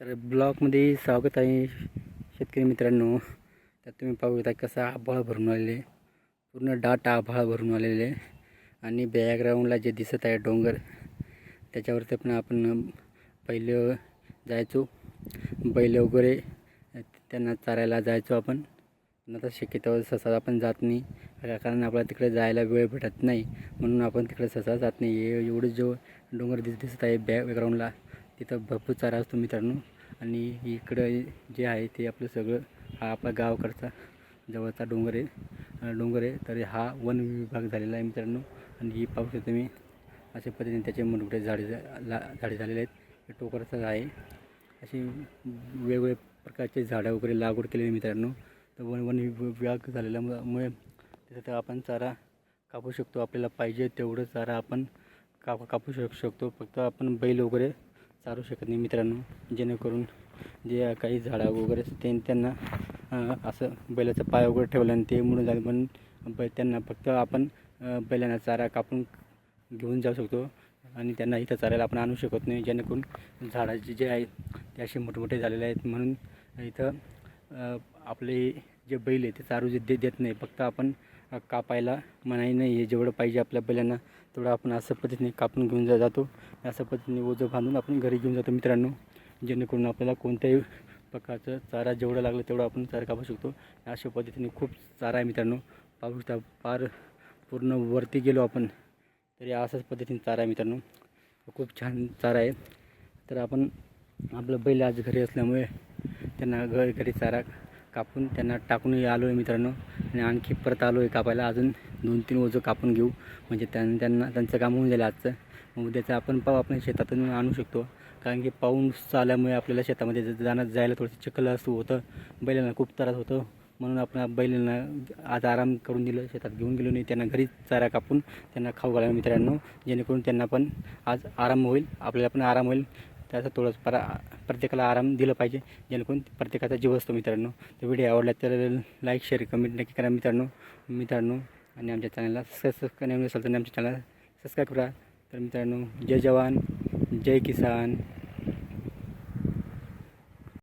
तर ब्लॉगमध्ये स्वागत आहे शेतकरी मित्रांनो. तर तुम्ही पाहू शकता कसा आभाळ भरून आलेले पूर्ण डाट आभाळ भरून आलेले आणि बॅकग्राऊंडला जे दिसत आहे डोंगर त्याच्यावरती पण आपण पहिलं जायचो. बैल वगैरे त्यांना चारायला जायचो आपण. नंतर आता शक्यतो सहसा आपण जात नाही. कारण आपल्याला तिकडे जायला वेळ भेटत नाही. म्हणून आपण तिकडे सहसा जात नाही. एवढं जो डोंगर दिस दिसत आहे बॅकग्राऊंडला तिथं भरपूर चारा असतो मित्रांनो. आणि इकडं जे आहे ते आपलं सगळं हा आपला गावाकडचा जवळचा डोंगर आहे. डोंगर आहे तर हा वन विभाग झालेला आहे मित्रांनो. आणि ही पाहू शकतो तुम्ही अशा पद्धतीने त्याचे मोठमोठे झाडे झा- ला झाडे झालेले आहेत. हे आहे. असे वेगवेगळ्या प्रकारचे झाडं वगैरे लागवड केलेली मित्रांनो. तर वन वन विभाग झालेल्यामुळे तिथं आपण चारा कापू शकतो. आपल्याला पाहिजे तेवढं चारा आपण काप कापू शक शकतो. फक्त आपण बैल वगैरे चारू शकत नाही मित्रांनो. जेणेकरून जे काही झाडं वगैरे असतात ते त्यांना असं बैलाचा पाय वगैरे ठेवला आणि ते म्हणून झालं पण बै त्यांना फक्त आपण बैलांना चारा कापून घेऊन जाऊ शकतो आणि त्यांना इथं चारायला आपण आणू शकत नाही. जेणेकरून झाडाचे जे आहे ते असे मोठमोठे झालेले आहेत. म्हणून इथं आपले जे बैल आहे ते चारू जे दे देत नाही. फक्त आपण कापायला मनाई नाही आहे. जेवढं पाहिजे आपल्या बैलांना तेवढं आपण असं पद्धतीने कापून घेऊन जा जातो. अशा पद्धतीने ओझं बांधून आपण घरी घेऊन जातो मित्रांनो. जेणेकरून आपल्याला कोणत्याही प्रकारचं चारा जेवढं लागलं तेवढं आपण चारा कापू शकतो. अशा पद्धतीने खूप चारा आहे मित्रांनो. पाहू शकता पार पूर्ण वरती गेलो आपण तरी अशाच पद्धतीने चारा आहे मित्रांनो. खूप छान चारा आहे. तर आपण आपलं बैल आज घरी असल्यामुळे त्यांना घर घरी चारा कापून त्यांना टाकून आलो आहे मित्रांनो. आणि आणखी परत आलो आहे कापायला. अजून दोन तीन ओझं कापून घेऊ. म्हणजे त्यां त्यांना त्यांचं काम होऊन जाईल आजचं. मग उद्याचं आपण पाव आपण शेतातून आणू शकतो. कारण की पाऊस आल्यामुळे आपल्याला शेतामध्ये जाणं जायला थोडंसं चिखल असं होतं. बैलांना खूप त्रास होतं. म्हणून आपण बैलांना आज आराम करून दिलं. शेतात घेऊन गेलो नाही. त्यांना घरीच चारा कापून त्यांना खाऊ घाला मित्रांनो. जेणेकरून त्यांना पण आज आराम होईल. आपल्याला पण आराम होईल. त्याचा थोडंसं परा प्रत्येकाला आराम दिलं पाहिजे जेणेकरून प्रत्येकाचा जीव असतो मित्रांनो. तर व्हिडिओ आवडला तर लाईक शेअर कमेंट नक्की करा मित्रांनो. मित्रांनो आणि आमच्या चॅनलला सबस्क्राईब नवीन असेल तर आमच्या चॅनलला सबस्क्राईब करा. तर मित्रांनो जय जवान जय किसान.